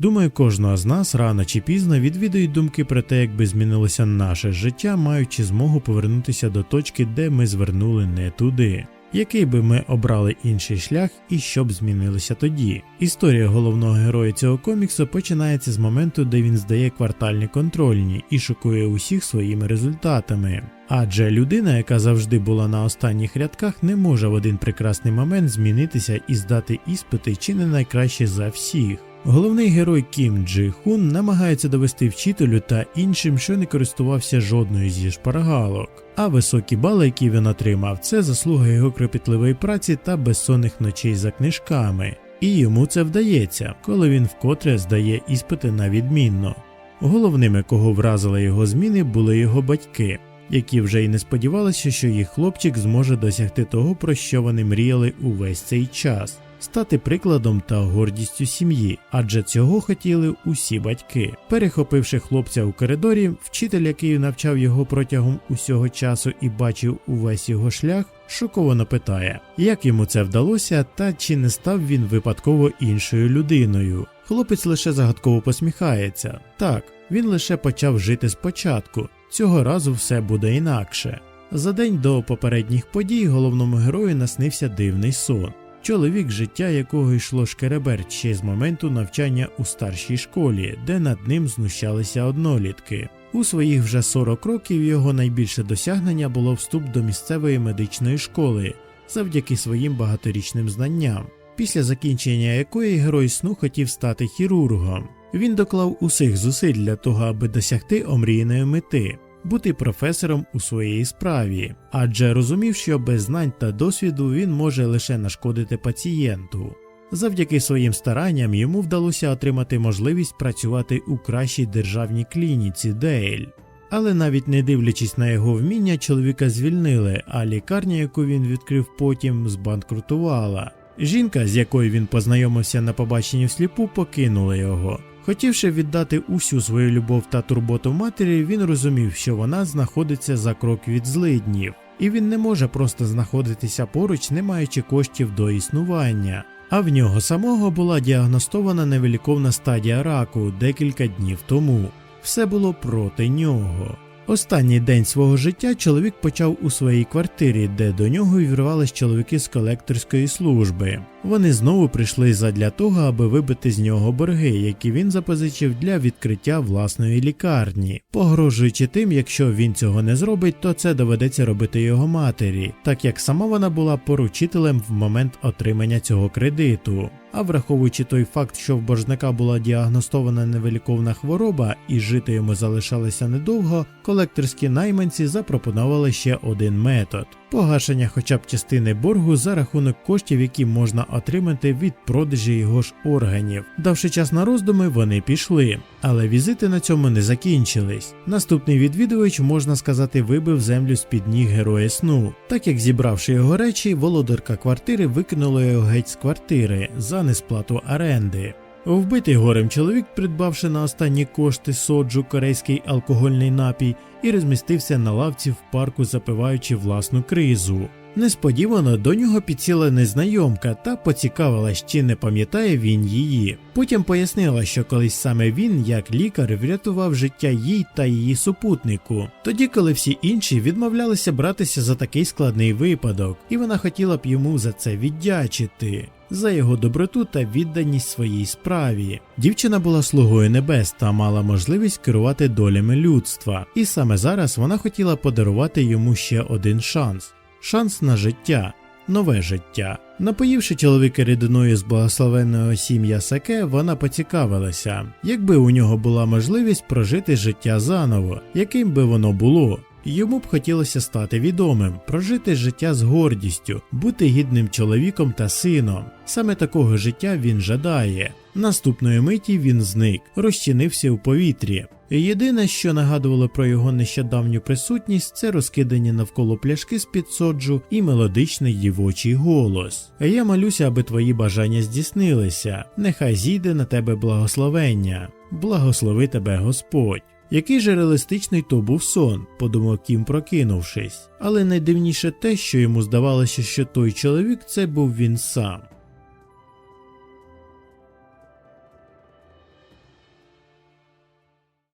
Думаю, кожного з нас рано чи пізно відвідують думки про те, як би змінилося наше життя, маючи змогу повернутися до точки, де ми звернули не туди. Який би ми обрали інший шлях і що б змінилося тоді? Історія головного героя цього коміксу починається з моменту, де він здає квартальні контрольні і шокує усіх своїми результатами. Адже людина, яка завжди була на останніх рядках, не може в один прекрасний момент змінитися і здати іспити чи не найкраще за всіх. Головний герой Кім Джи Хун намагається довести вчителю та іншим, що не користувався жодною зі шпаргалок. А високі бали, які він отримав, це заслуга його кропітливої праці та безсонних ночей за книжками. І йому це вдається, коли він вкотре здає іспити на відмінно. Головними, кого вразили його зміни, були його батьки, які вже й не сподівалися, що їх хлопчик зможе досягти того, про що вони мріяли увесь цей час. Стати прикладом та гордістю сім'ї, адже цього хотіли усі батьки. Перехопивши хлопця у коридорі, вчитель, який навчав його протягом усього часу і бачив увесь його шлях, шоковано питає, як йому це вдалося, та чи не став він випадково іншою людиною. Хлопець лише загадково посміхається. Так, він лише почав жити спочатку. Цього разу все буде інакше. За день до попередніх подій головному герою наснився дивний сон. Чоловік, життя якого йшло шкереберть ще з моменту навчання у старшій школі, де над ним знущалися однолітки. У своїх вже 40 років його найбільше досягнення було вступ до місцевої медичної школи завдяки своїм багаторічним знанням, після закінчення якої герой сну хотів стати хірургом. Він доклав усіх зусиль для того, аби досягти омріяної мети бути професором у своїй справі, адже розумів, що без знань та досвіду він може лише нашкодити пацієнту. Завдяки своїм старанням йому вдалося отримати можливість працювати у кращій державній клініці Дейль. Але навіть не дивлячись на його вміння, чоловіка звільнили, а лікарня, яку він відкрив потім, збанкрутувала. Жінка, з якою він познайомився на побаченні всліпу, покинула його. Хотівши віддати усю свою любов та турботу матері, він розумів, що вона знаходиться за крок від злиднів, і він не може просто знаходитися поруч, не маючи коштів до існування. А в нього самого була діагностована невеликовна стадія раку декілька днів тому. Все було проти нього. Останній день свого життя чоловік почав у своїй квартирі, де до нього вірвались чоловіки з колекторської служби. Вони знову прийшли задля того, аби вибити з нього борги, які він запозичив для відкриття власної лікарні, погрожуючи тим, якщо він цього не зробить, то це доведеться робити його матері, так як сама вона була поручителем в момент отримання цього кредиту. А враховуючи той факт, що в боржника була діагностована невиліковна хвороба і жити йому залишалося недовго, колекторські найманці запропонували ще один метод погашення хоча б частини боргу за рахунок коштів, які можна отримати від продажі його ж органів. Давши час на роздуми, вони пішли. Але візити на цьому не закінчились. Наступний відвідувач, можна сказати, вибив землю з під ніг героя сну, так як зібравши його речі, володарка квартири викинула його геть з квартири за несплату оренди. Вбитий горем чоловік, придбавши на останні кошти соджу корейський алкогольний напій, і розмістився на лавці в парку, запиваючи власну кризу. Несподівано до нього підсіла незнайомка та поцікавилась, чи не пам'ятає він її. Потім пояснила, що колись саме він, як лікар, врятував життя їй та її супутнику, тоді коли всі інші відмовлялися братися за такий складний випадок, і вона хотіла б йому за це віддячити. За його доброту та відданість своїй справі. Дівчина була слугою небес та мала можливість керувати долями людства, і саме зараз вона хотіла подарувати йому ще один шанс шанс на життя, нове життя. Напоївши чоловіка рідиною з благословенного сім'я Саке, вона поцікавилася, якби у нього була можливість прожити життя заново, яким би воно було. Йому б хотілося стати відомим, прожити життя з гордістю, бути гідним чоловіком та сином. Саме такого життя він жадає. Наступної миті він зник, розчинився у повітрі. Єдине, що нагадувало про його нещодавню присутність, це розкидані навколо пляшки з під соджу і мелодичний дівочий голос. Я молюся, аби твої бажання здійснилися. Нехай зійде на тебе благословення, благослови тебе Господь. Який же реалістичний то був сон, подумав Кім, прокинувшись, але найдивніше те, що йому здавалося, що той чоловік це був він сам.